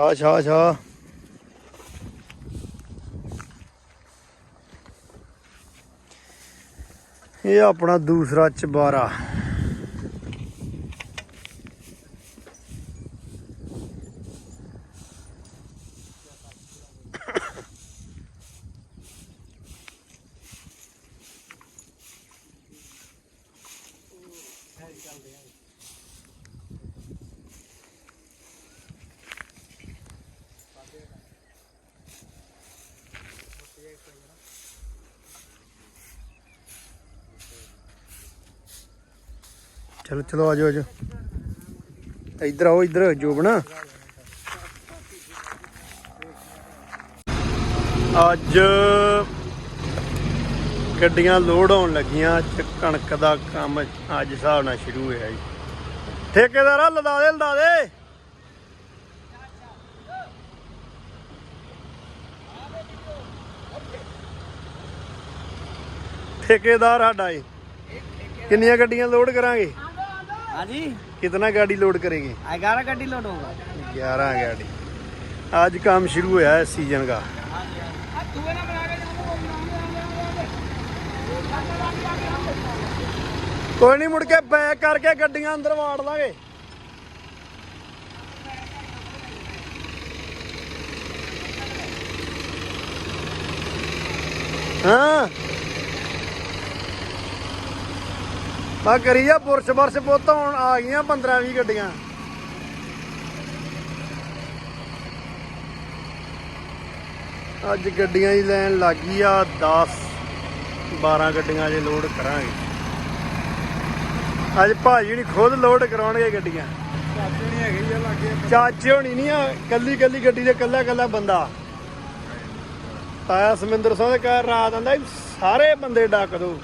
ਛਾ ਛਾ ਛਾ। ਇਹ ਆਪਣਾ ਦੂਸਰਾ ਚਬਾਰਾ। ਚਲੋ ਚਲੋ ਆਜੋ ਆਜੋ ਇੱਧਰ ਆਓ, ਇੱਧਰ ਜੋਬਣਾ ਅੱਜ ਗੱਡੀਆਂ ਲੋਡ ਹੋਣ ਲੱਗੀਆਂ ਕਣਕ ਦਾ ਕੰਮ ਅੱਜ ਹਿਸਾਬ ਨਾਲ ਸ਼ੁਰੂ ਹੋਇਆ ਜੀ। ਠੇਕੇਦਾਰਾ ਲਦਾ ਦੇ ਲਦਾ ਦੇ। ਠੇਕੇਦਾਰ ਸਾਡਾ ਏ ਕਿੰਨੀਆਂ ਗੱਡੀਆਂ ਲੋਡ ਕਰਾਂਗੇ? हाँ जी। कितना गाड़ी लोड करेगी? ग्यारह गाड़ी लोड होगा। ग्यारह गाड़ी। आज काम शुरू हुआ है सीज़न का। हाँ हाँ कोई नहीं मुड़ के बैक करके गड्डिया अंदर वाड़ लागे। हाँ। ਬਾ ਕਰੀਆ ਪੁਰਸ਼ ਬਰਸ਼ ਪੁੱਤ ਹੁਣ ਆ ਗਈਆਂ 15 20 ਗੱਡੀਆਂ। ਅੱਜ ਗੱਡੀਆਂ ਦੀ ਲਾਈਨ ਲੱਗੀ ਆ 10 12 ਗੱਡੀਆਂ ਜੇ ਲੋਡ ਕਰਾਂਗੇ। ਅੱਜ ਭਾਜੀ ਨਹੀਂ ਖੁਦ ਲੋਡ ਕਰਾਉਣਗੇ ਗੱਡੀਆਂ। ਚਾਚੇ ਨਹੀਂ ਹੈਗੇ ਇਹ ਲੱਗੇ ਚਾਚੇ ਹੋਣੀ ਨਹੀਂ ਆ ਕੱਲੀ ਕੱਲੀ ਗੱਡੀ ਦੇ ਕੱਲਾ ਕੱਲਾ ਬੰਦਾ। ਤਾਇਆ ਸਮਿੰਦਰ ਸਿੰਘ ਦੇ ਘਰ ਰਾਤ ਆਂਦਾ ਸਾਰੇ ਬੰਦੇ ਡੱਕ ਦੋ।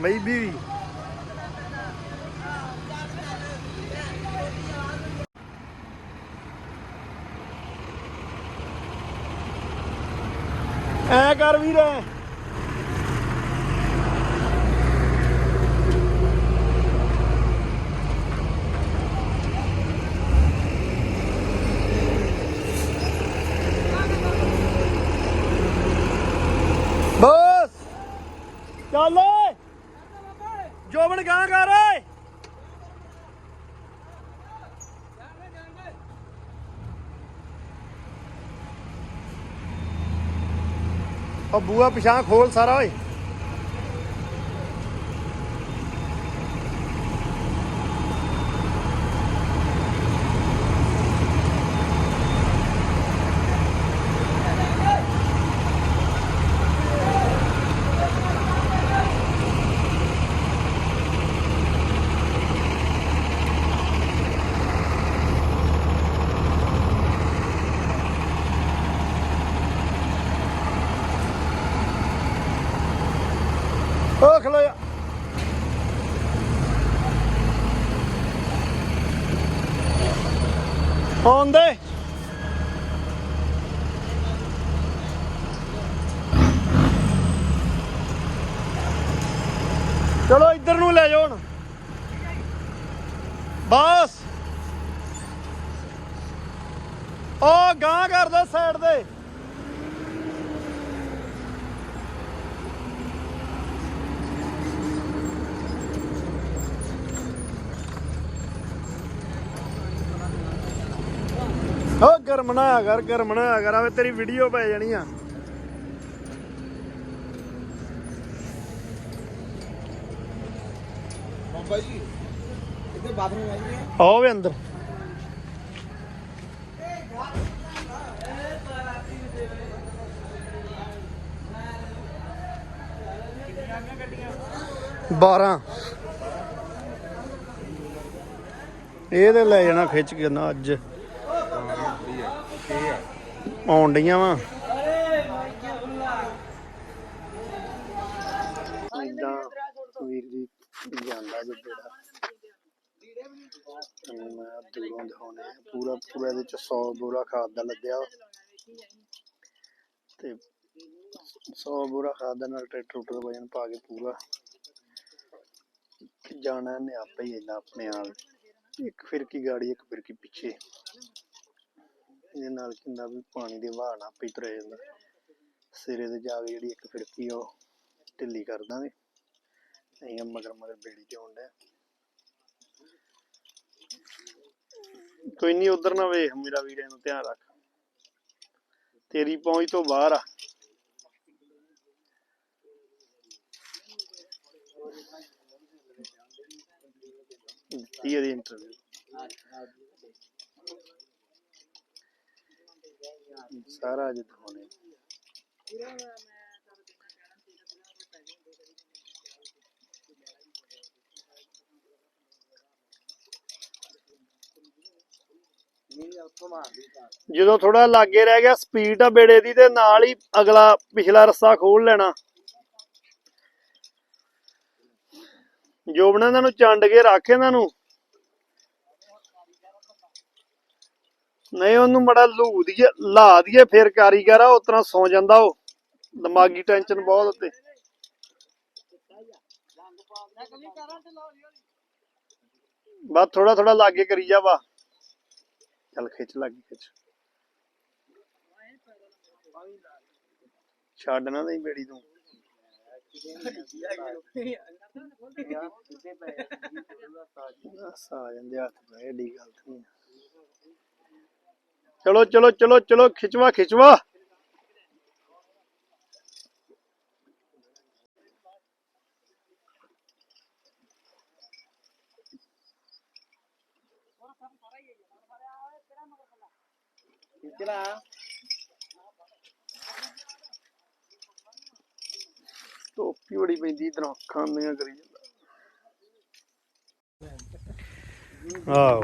ਮਈ ਵੀ ਐ ਕਰ ਵੀਰ ਬਸ ਚੱਲ ਓਏ ਜੋਬਨ ਗਾਂ ਕਰ ਓਏ ਉਹ ਬੂਆ ਪਿਛਾਂ ਖੋਲ ਸਾਰਾ ਓਏ ਓ ਖਲੋ ਜਾ ਆਉਂਦੇ ਚਲੋ ਇੱਧਰ ਨੂੰ ਲੈ ਜਾਓ ਹੁਣ। ਬਸ। ਉਹ ਗਾਂ ਕਰ ਸਾਈਡ ਤੇ। ਓ ਗਰਮ ਨਾ ਹੋਇਆ ਕਰ, ਗਰਮ ਨਾ ਹੋਇਆ ਆਵੇ ਤੇਰੀ ਵੀਡੀਓ ਪੈ ਜਾਣੀ ਆ। ਆਓ ਵੇ ਅੰਦਰ। ਬਾਰਾਂ। ਇਹ ਤੇ ਲੈ ਜਾਣਾ ਖਿੱਚ ਕੇ ਨਾ ਅੱਜ। ਆਉਣ ਡੀਆਂ ਵਾ। ਇਦਾਂ ਵੀਰ ਜੀ ਜਾਂਦਾ ਜਿੱਦਾਂ ਤੁਹਾਨੂੰ ਮੈਂ ਦੂਰੋਂ ਦਿਖਾਉਣਾ ਹੈ। ਪੂਰਾ ਪੂਰਾ ਇਹਦੇ ਚ 100 ਬੋਰਾ ਖਾਦ ਦਾ ਲੱਦਿਆ ਵਾ। ਤੇ 100 ਬੋਰਾ ਖਾਦ ਦੇ ਨਾਲ ਟਰੈਕਟਰ ਉੱਪਰ ਵਜਨ ਪਾ ਕੇ ਪੂਰਾ। ਜਾਣਾ ਨੇ ਆਪੇ ਹੀ ਇੰਨਾ ਆਪਣੇ ਆਪ। ਇੱਕ ਫਿਰਕੀ ਗਾੜੀ, ਇੱਕ ਫਿਰਕੀ ਪਿੱਛੇ। ਇਹਦੇ ਨਾਲ ਕੀ ਹੁੰਦਾ ਵੀ ਪਾਣੀ ਦੇ ਵਹਾਅ ਨਾ ਆਪੇ ਹੀ ਤੁਰਿਆ ਜਾਂਦਾ। ਸਿਰੇ ਤੇ ਜਾ ਕੇ ਜਿਹੜੀ ਇੱਕ ਫਿਰਕੀ ਆ ਉਹ ਢਿੱਲੀ ਕਰ ਦਾਂਗੇ। ਅਸੀਂ ਮਗਰ ਮਗਰ ਬੇੜੀ ਤੇ ਆਉਣ ਕੋਈ ਨਹੀਂ ਉਧਰ ਨਾ ਵੇਖ ਮੇਰਾ ਵੀਰ ਇਹਨੂੰ ਧਿਆਨ ਰੱਖ। ਤੇਰੀ ਪਹੁੰਚ ਤੋਂ ਬਾਹਰ ਆ। ਦਿੱਤੀ ਇਹਦੀ ਇੰਟਰਵਿਊ ਸਾਰਾ ਅੱਜ ਦਿਖਾਉਣੇ ਨਹੀਂ ਉੱਥੋਂ ਮਾਰਦੀ ਤਾਂ ਜਦੋਂ ਥੋੜਾ ਲਾਗੇ ਰਹਿ ਗਿਆ ਸਪੀਡ ਆ ਬੇੜੇ ਦੀ ਤੇ ਨਾਲ ਹੀ ਅਗਲਾ ਪਿਛਲਾ ਰਸਤਾ ਖੋਲ ਲੈਣਾ। ਜੋਬਣਾ ਇਹਨਾਂ ਨੂੰ ਚੰਡ ਕੇ ਰੱਖ ਇਹਨਾਂ ਨੂੰ। ਨਹੀਂ, ਉਹਨੂੰ ਮੜਾ ਲੂ ਦੀਏ, ਲਾ ਦੀਏ ਫਿਰ ਕਾਰੀਗਰ ਆ, ਉਸ ਤਰ੍ਹਾਂ ਸੌ ਜਾਂਦਾ ਉਹ। ਦਿਮਾਗੀ ਟੈਨਸ਼ਨ ਬਹੁਤ ਉੱਤੇ। ਬਸ ਥੋੜਾ ਥੋੜਾ ਲਾਗੇ ਕਰੀ ਜਾ ਵਾ। ਚੱਲ ਖਿੱਚ ਲੱਗ, ਖਿੱਚ। ਛੱਡ ਨਾ ਨਹੀਂ ਬੇੜੀ ਤੂੰ। ਆ ਜਾਂਦੇ ਹੱਥ ਪੈ ਏਡੀ ਗੱਲ ਤੇ ਨਹੀਂ ਚਲੋ ਚਲੋ ਚਲੋ ਚਲੋ, ਖਿਚਵਾ ਖਿਚਵਾ। ਟੋਪੀ ਬੜੀ ਪੈਂਦੀ ਇਧਰੋਂ ਅੱਖਾਂ ਦੀਆਂ ਕਰੀ ਜਾਂਦਾ। ਆਹੋ।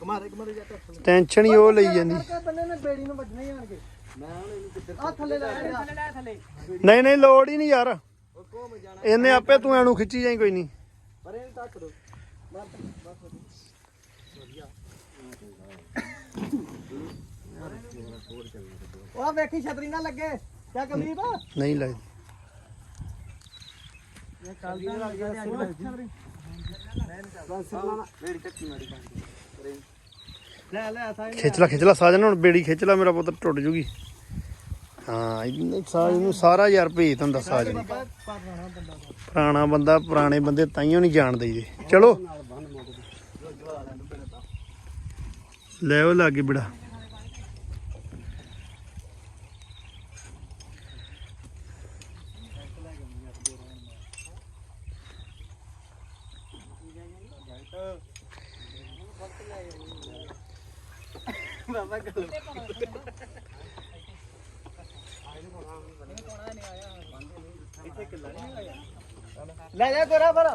ਕਮਾਰੇ ਕਮਾਰੇ ਜਾ ਕੇ ਟੈਨਸ਼ਨ ਹੀ ਉਹ ਲਈ ਜਾਂਦੀ। ਬੰਦੇ ਨੇ ਬੇੜੀ ਨੂੰ ਵੱਜਣਾ ਹੀ ਆਣਗੇ ਮੈਂ ਹੁਣ ਇਹਨੂੰ ਕਿੱਧਰ ਆ ਥੱਲੇ ਲੈ ਥੱਲੇ ਲੈ ਥੱਲੇ। ਨਹੀਂ ਨਹੀਂ ਲੋੜ ਹੀ ਨਹੀਂ ਯਾਰ। ਇਹਨੇ ਆਪੇ ਤੂੰ ਐਨੂੰ ਖਿੱਚੀ ਜਾਈ ਕੋਈ ਨਹੀਂ। ਪਰ ਇਹਨੂੰ ਟੱਕ ਦੋ। ਬਸ ਬਸ। ਉਹ ਵੇਖੀ ਛਤਰੀ ਨਾ ਲੱਗੇ। ਕਿਆ ਕਮੀਬ ਨਹੀਂ ਲੱਗਦੀ। ਇਹ ਕੱਲ ਦੀ ਲੱਗ ਗਿਆ ਲੈ ਲੈ ਸਾਈ ਖਿੱਚ ਲੈ ਖਿੱਚ ਲੈ ਸਾਜਨ ਹੁਣ ਬੇੜੀ ਖਿੱਚ ਲੈ ਮੇਰਾ ਪੁੱਤ ਟੁੱਟ ਜੂਗੀ। ਹਾਂ ਇਹਨੇ ਸਾਜ ਨੂੰ ਸਾਰਾ ਯਾਰ ਭੇਤ ਹੁੰਦਾ ਸਾਜ ਨੂੰ ਪੁਰਾਣਾ ਬੰਦਾ ਪੁਰਾਣੇ ਬੰਦੇ ਤਾਈਓ ਨਹੀਂ ਜਾਣਦੇ ਜੀ ਚਲੋ। ਲੈ ਉਹ ਲਾਗੇ ਬੜਾ। ਬਾਬਾ ਗੱਲ ਲੈ ਜਾ ਕੋਰਾ ਪਰ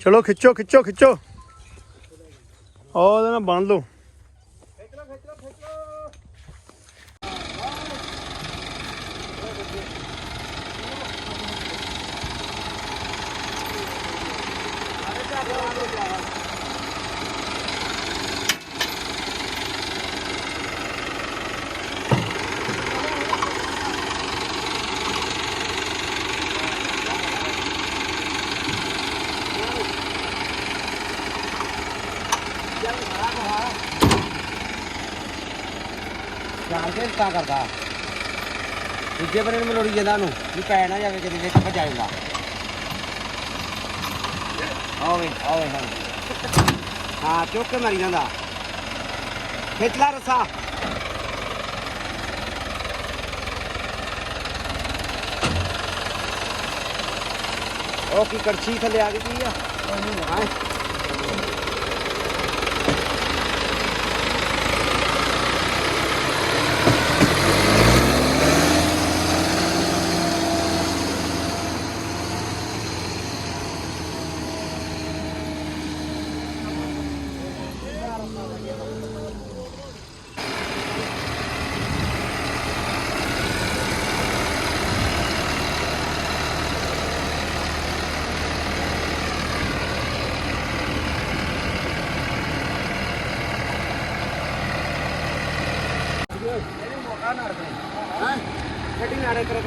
ਚਲੋ ਖਿੱਚੋ ਖਿੱਚੋ ਖਿੱਚੋ। ਉਹ ਉਹਦੇ ਨਾਲ ਬੰਨ ਲਓ। ਜਾਣ ਕੇ ਤਾਂ ਕਰਦਾ। ਦੂਜੇ ਬੰਦੇ ਨੂੰ ਮਲੋੜੀ ਜਾਂਦਾ ਨੂੰ ਵੀ ਪੈ ਨਾ ਜਾਵੇ ਕਿਤੇ ਵਿੱਚ ਭਜਾਏਗਾ ਆਵੇ ਆਵੇ ਹਾਂ ਹਾਂ ਚੁੱਕ ਕੇ ਮਰੀ ਜਾਂਦਾ। ਖਿੱਚ ਲਾ ਰਸਾ। ਉਹ ਕੀ ਕੜਛੀ ਥੱਲੇ ਆ ਗਈ ਆ? ਹਾਂ?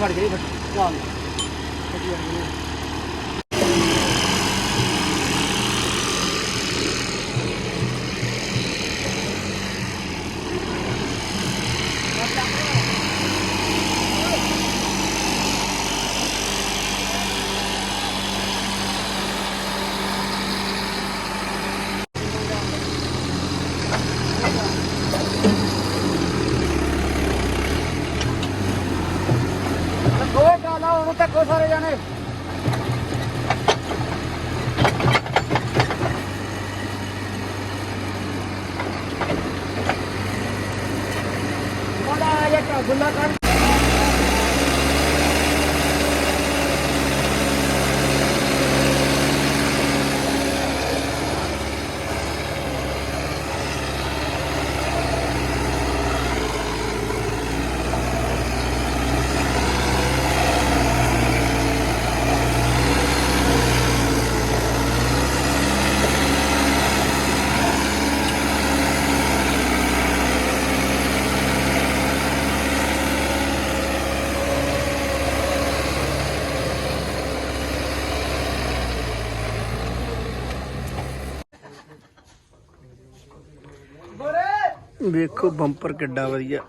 ਕੇ ਪਾਈ ਗੱਲਾਂ ਗੱਲਾਂ ਨਾੜ ਪਾਈ ਕਰਾ ਹੈ ਨਾ ਕਰ ਇੱਥੇ ਕੋਇਆ ਤੈਨੂੰ ਕਹੋ ਕਮਾ ਲੈ ਬਸ ਵੜ ਗਈ ਚੱਲ ਦੋ ਗਾਲਾ ਉਹਨੂੰ ਤੱਕੋ ਸਾਰੇ ਜਾਣੇ ਕੋਲਾ ਇਹ ਗੁੱਲਾ ਕਰ ਵੇਖੋ ਬੰਪਰ ਕਿੱਡਾ ਵਧੀਆ।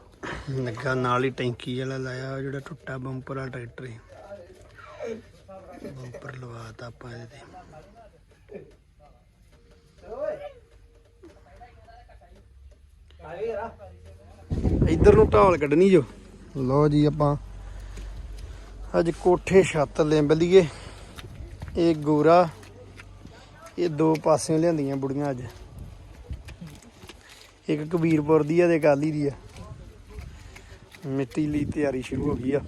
ਲੱਗਾ ਨਾਲ ਹੀ ਟੈਂਕੀ ਵਾਲਾ ਲਾਇਆ ਜਿਹੜਾ ਟੁੱਟਾ ਬੰਪਰ ਆ ਟਰੈਕਟਰ ਹੀ ਬੰਪਰ ਲਵਾਤਾ ਆਪਾਂ ਇਹਦੇ ਤੇ। ਇੱਧਰ ਨੂੰ ਢਾਲ ਕੱਢਣੀ ਜੋ। ਲਓ ਜੀ ਆਪਾਂ ਅੱਜ ਕੋਠੇ ਛੱਤ ਲੈਂਬ ਲਈਏ ਇਹ ਗੋਰਾ ਇਹ ਦੋ ਪਾਸਿਓਂ ਲਿਆਂਦੀਆਂ ਬੁੜੀਆਂ ਅੱਜ। ਇੱਕ ਕਬੀਰਪੁਰ ਦੀ ਆ ਤੇ ਕਾਲੀ ਦੀ ਆ। ਮਿੱਟੀ ਲਈ ਤਿਆਰੀ ਸ਼ੁਰੂ ਹੋ ਗਈ ਆ।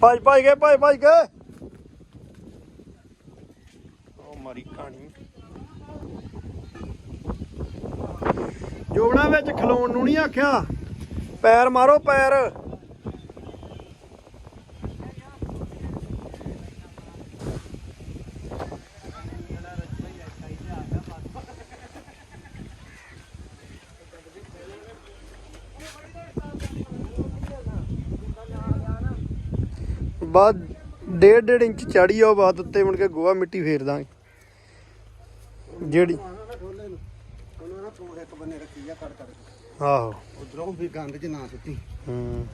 ਭਾਈ ਭਾਈ ਗਏ, ਭੱਜ ਭੱਜ ਗਏ। ਉਹ ਮਾਰੀ ਕਹਾਣੀ। ਜੋਬਣਾ ਵਿੱਚ ਖਲੋਣ ਨੂੰ ਨਹੀਂ ਆਖਿਆ। ਪੈਰ ਮਾਰੋ ਪੈਰ। ਬਾਅਦ ਡੇਢ ਡੇਢ ਇੰਚ ਚੜੀ ਆ ਬਾਅਦ ਉੱਤੇ ਮੁੜ ਕੇ ਗੋਹਾ ਮਿੱਟੀ ਫੇਰ ਦਾਂਗੇ। ਜਿਹੜੀ ਆਹੋ। ਉਧਰੋਂ ਵੀ ਗੰਦ ਚ ਨਾ ਸੁੱਟੀ। ਹੂੰ।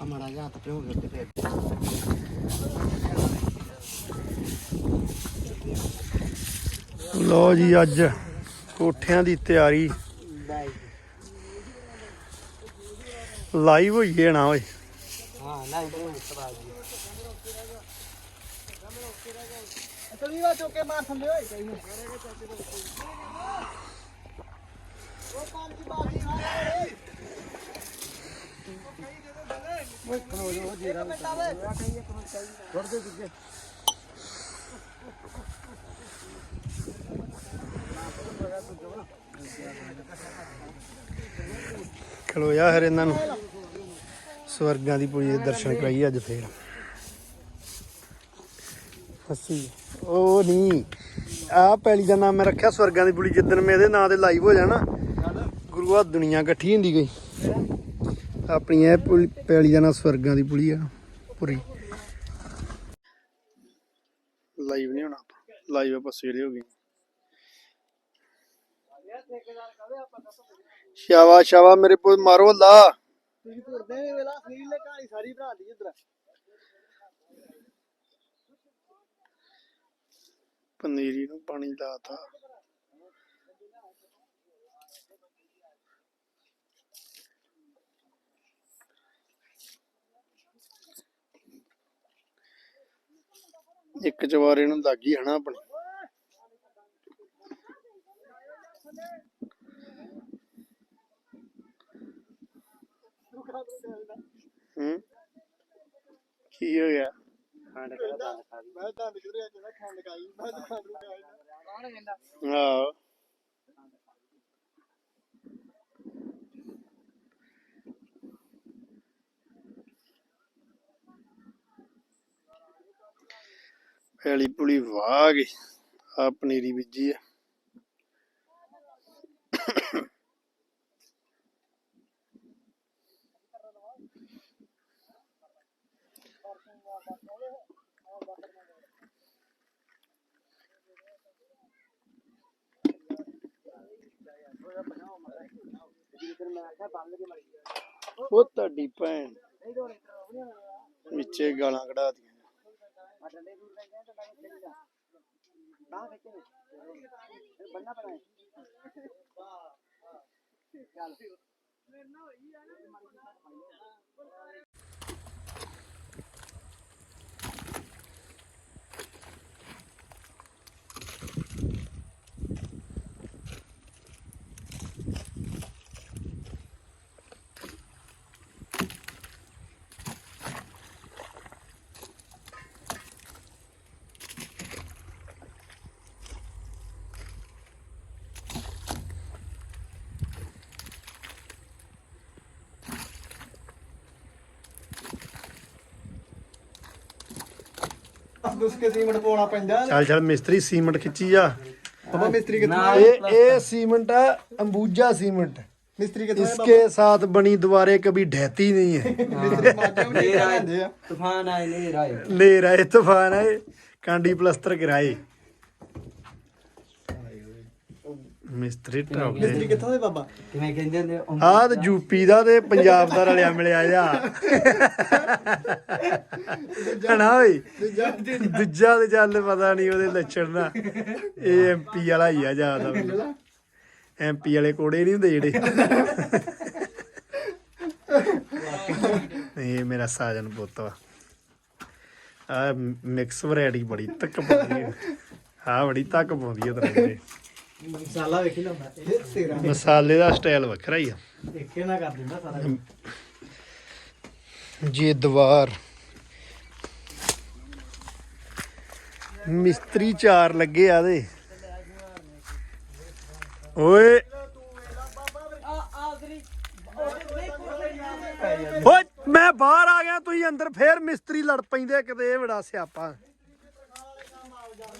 ਆ ਮੜਾ ਜਾ ਹੱਥ ਪਿਓ ਤੇ ਫੇਰ। ਲੋ ਜੀ ਅੱਜ ਕੋਠਿਆਂ ਦੀ ਤਿਆਰੀ। ਲਾਈਵ ਹੋਈ ਹੈ ਨਾ ਓਏ। ਹਾਂ ਨਾ ਇਧਰੋਂ ਸਵਾਲ ਜੀ ਤਲੀ ਵਾ ਚੋਕੇ ਮਾਰ ਥੱਲੇ ਓਏ। ਕਈ ਨੂੰ ਉਹ ਕੰਮ ਦੀ ਬਾਜੀ ਮਾਰੇ ਓਏ ਖਲੋ ਜੋ। ਜੀਰਾ ਛੋੜ ਦੇ ਦਿੱਗੇ ਖਲੋਇਆ ਫਿਰ ਇਹਨਾਂ ਨੂੰ। ਸਵਰਗਾਂ ਦੀ ਪੁਰੀ ਦੇ ਦਰਸ਼ਨ ਕਰਾਈ ਅੱਜ ਫੇਰ। ਹੱਸੀ ਉਹ ਨਹੀਂ ਆ ਪੈਲੀ ਦਾ ਨਾਮ ਮੈਂ ਰੱਖਿਆ ਸਵਰਗਾਂ ਦੀ ਪੁਲੀ ਜਿੱਦਣ ਮੈਂ ਇਹਦੇ ਨਾਂ ਤੇ ਲਾਈਵ ਹੋ ਜਾਣਾ। ਗੁਰੂਆ ਦੁਨੀਆ ਇਕੱਠੀ ਹੁੰਦੀ ਗਈ। ਆਪਣੀ ਇਹ ਪੈਲੀ ਦਾ ਨਾਂ ਸਵਰਗਾਂ ਦੀ ਪੁਲੀ ਆ, ਪੁਰੀ। ਲਾਈਵ ਨਹੀਂ ਹੋਣਾ ਲਾਈਵ ਆਪਾਂ ਸਵੇਰੇ ਹੋ ਗਏ। ਸ਼ਾਵਾ ਸ਼ਾਵਾ ਮੇਰੇ ਪੁੱਤ, ਮਾਰੋ ਅੱਲਾ। ਪਨੀਰੀ ਨੂੰ ਪਾਣੀ ਵੇਲਾ ਸੁਨੀਲ ਇੱਕ ਜਵਾਰੇ ਨੂੰ ਦਾਗੀ ਹਨਾ ਆਪਣੀ। ਹੂੰ? ਕੀ ਹੋ ਗਿਆ? ਖਾਣ ਦਾ ਦਾਣ ਖਾ ਲਈ। ਮੈਂ ਦਾਣ ਕਿਧਰੇ ਜਿਹੜਾ ਖਾਣ ਲਗਾਈ ਮੈਂ ਤਾਂ ਖਾਣ ਲਗਾਈ ਕੌਣ ਕਹਿੰਦਾ? ਆਹ। ਪੈਲੀ ਪੁਲੀ ਵਾਹ ਗਈ ਆ ਪਨੀਰੀ ਬੀਜੀ ਆ। ਉਹ ਤੁਹਾਡੀ ਭੈਣ ਵਿੱਚੇ ਗਾਲਾਂ ਕਢਾ ਦੀਆਂ ਬੰਨਾ ਦੁਸ ਕੇ ਸੀਮਟ ਪਾਉਣਾ ਪੈਂਦਾ ਚੱਲ ਚੱਲ ਮਿਸਤਰੀ ਸੀਮੈਂਟ ਖਿੱਚੀ ਜਾ ਬਾਬਾ ਮਿਸਤਰੀ ਕਿੱਥੋਂ ਨਾ। ਇਹ ਇਹ सीमेंट है अंबुजा सीमेंट ਮਿਸਤਰੀ ਕਿੱਥੋਂ इसके साथ बनी दीवारें कभी ढहती नहीं है ਮਿਸਤਰੀ ਮਾਜਾ ਵੀ ਨੇਰ ਲੈਂਦੇ ਆ ਆਏ ਤੂਫਾਨ ਆਏ ਨੇਰ ਆਏ नेर आए तूफान आए कांडी प्लस्तर कराए ਮਿਸਤਰੀ ਮਿਸਤਰੀ ਟਰਾਉਂਦੇ ਕਿੱਥੋਂ ਦੇ ਬਾਬਾ? ਕਿਵੇਂ ਕਹਿੰਦੇ ਹੁੰਦੇ ਆਹ ਤੇ ਯੂਪੀ ਦਾ ਤੇ ਪੰਜਾਬ ਦਾ ਰਲਿਆ ਮਿਲਿਆ ਜਾ ਹਣਾ ਓਏ ਦੂਜਾ ਤੇ ਚੱਲ ਪਤਾ ਨਹੀਂ ਉਹਦੇ ਲੱਛਣ ਨਾ ਇਹ ਐਮਪੀ ਵਾਲਾ ਹੀ ਆ ਜ਼ਿਆਦਾ। ਐਮਪੀ ਵਾਲੇ? ਕੋੜੇ ਨਹੀਂ ਹੁੰਦੇ ਜਿਹੜੇ। ਇਹ ਮੇਰਾ ਸਾਜਨ ਪੁੱਤ ਵਾ। ਆ ਮਿਕਸ ਵੈਰਾਈਟੀ ਬੜੀ ਤੱਕ ਪਾਉਂਦੀ ਆ। ਬੜੀ ਤੱਕ ਪਾਉਂਦੀ ਹੈ ਤੇਰੇ ਮਸਾਲਾ ਵੇਖੀ ਲਾਉਂਦਾ ਇਹ ਤੇਰਾ ਮਸਾਲੇ ਦਾ ਸਟਾਈਲ ਵੱਖਰਾ ਹੀ ਆ। ਦੇਖੇ ਨਾ ਕਰ ਦਿੰਦਾ ਸਾਰਾ ਜੇ ਦੀਵਾਰ। ਮਿਸਤਰੀ ਚਾਰ ਲੱਗੇ ਆ ਦੇ। ਓਏ। ਓਏ ਮੈਂ ਬਾਹਰ ਆ ਗਿਆ ਤੁਸੀਂ ਅੰਦਰ ਫੇਰ ਮਿਸਤਰੀ ਲੜ ਪੈਂਦੇ ਕਿਤੇ ਇਹ ਬੜਾ ਸਿਆਪਾ।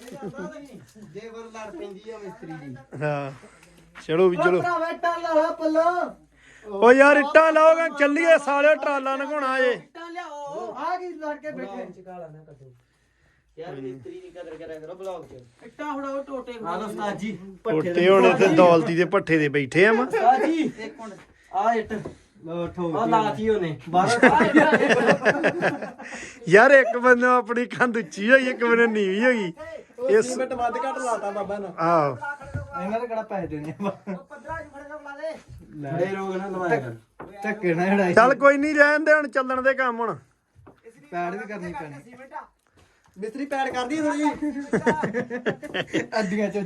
ਜੇ ਵਰ ਲੜ ਪੈਂਦੀ ਆ ਮਿਸਤਰੀ ਦੀ ਹਾਂ। ਚਲੋ ਵੀ ਚਲੋ। ਭਰਾਵਾ ਟਾਲਾ ਲਾ ਪੱਲੋ ਓ ਯਾਰ ਇੱਟਾਂ ਲਾਓਗੇ ਚੱਲੀਏ ਸਾਲਿਓ ਟਰਾਲਾ ਨਗਾਉਣਾ ਏ ਟਾਂ ਲਿਆਓ। ਆ ਕੀ ਲੜ ਕੇ ਬੈਠੇ। ਯਾਰ ਮਿਸਤਰੀ ਦੀ ਕਦਰ ਕਰਿਆ ਕਰੋ ਬਲੌਗ 'ਚ। ਇੱਟਾਂ ਫੜਾਓ ਟੋਟੇ ਹਾਂ ਉਸਤਾਦ ਜੀ। ਟੋਟੇ ਹੋਣੇ ਤੇ ਦੌਲਤੀ ਦੇ ਪੱਠੇ ਦੇ ਬੈਠੇ ਆ ਮੈਂ। ਉਸਤਾਦ ਜੀ। ਇੱਕ ਮਿੰਟ। ਆ ਇੱਟ। ਲੋ ਠੋਕ ਆ ਲਾਤੀ ਉਹਨੇ। ਯਾਰ ਇੱਕ ਬੰਦੇ ਆਪਣੀ ਕੰਧ ਉੱਚੀ ਹੋਈ ਇੱਕ ਬੰਦੇ ਨੀਵੀਂ ਹੋਈ। ਇਹ ਸੀਮਟ ਵੱਧ ਘੱਟ ਲਾਤਾ ਬਾਬਾ ਨੇ। ਆਹੋ। ਇਹਨਾਂ ਦੇ ਕਿਹੜਾ ਪੈਸੇ ਦੇਣੇ ਆ ਬੜੇ ਰੋਗ ਨਾ ਲਵਾਇਆ ਕਰ। ਧੱਕੇ ਨਾ ਜਿਹੜਾ ਚੱਲ ਕੋਈ ਨਹੀਂ ਰਹਿਣ ਦੇ ਹੁਣ ਚੱਲਣ ਦੇ ਕੰਮ ਹੁਣ। ਪੈੜ ਵੀ ਕਰਨੀ ਪੈਣੀ। ਮਿਸਤਰੀ ਪੈੜ ਕਰਦੀ ਥੋੜੀ ਅੱਡੀਆਂ ਚੋਂ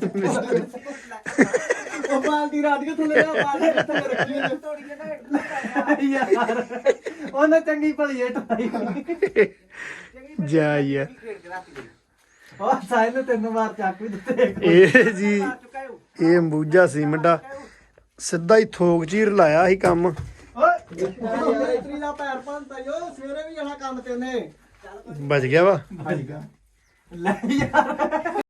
ਉਹ ਬਾਲਟੀ ਰਾਤ ਕੇ ਥੱਲੇ ਆ ਬਾਲਟੀ ਕਿੱਥੇ ਰੱਖੀ ਹੋਈ ਯਾਰ ਉਹਨੇ ਚੰਗੀ ਭਲੀ ਏਟ ਪਾਈ ਜਾ ਯਾਰ ਉਹ ਸਾਹਿਲ ਨੇ ਤਿੰਨ ਵਾਰ ਚੱਕ ਵੀ ਦਿੱਤੇ ਇਹ ਜੀ ਇਹ ਅੰਬੂਜਾ ਸੀਮੈਂਟ ਆ। ਸਿੱਧਾ ਹੀ ਥੋਕ ਚੀਰ ਲਾਇਆ ਸੀ ਕੰਮ। ਓਏ! ਯਾਰ ਇਤਰੀ ਦਾ ਪੈਰ ਪੰਤਾ ਯੋ ਸਵੇਰੇ ਵੀ ਜਾਣਾ ਕੰਮ ਤੇ ਉਹਨੇ ਬਚ ਗਿਆ ਵਾ। ਲੈ ਯਾਰ।